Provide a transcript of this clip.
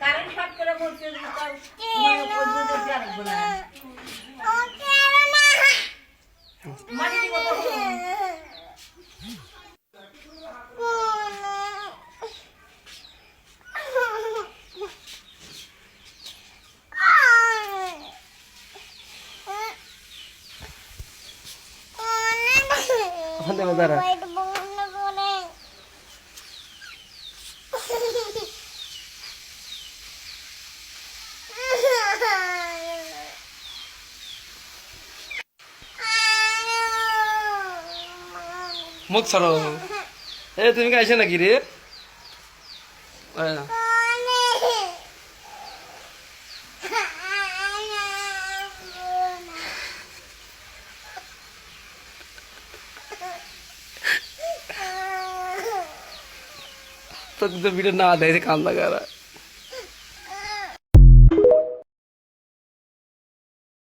Current short করে বলছে থেকে দাঁড়া। মুখ ছাড়ো এ তুমি গাইছে নাকি রে? আয়। তো কিন্তু ভিডিও না দেয় কান লাগা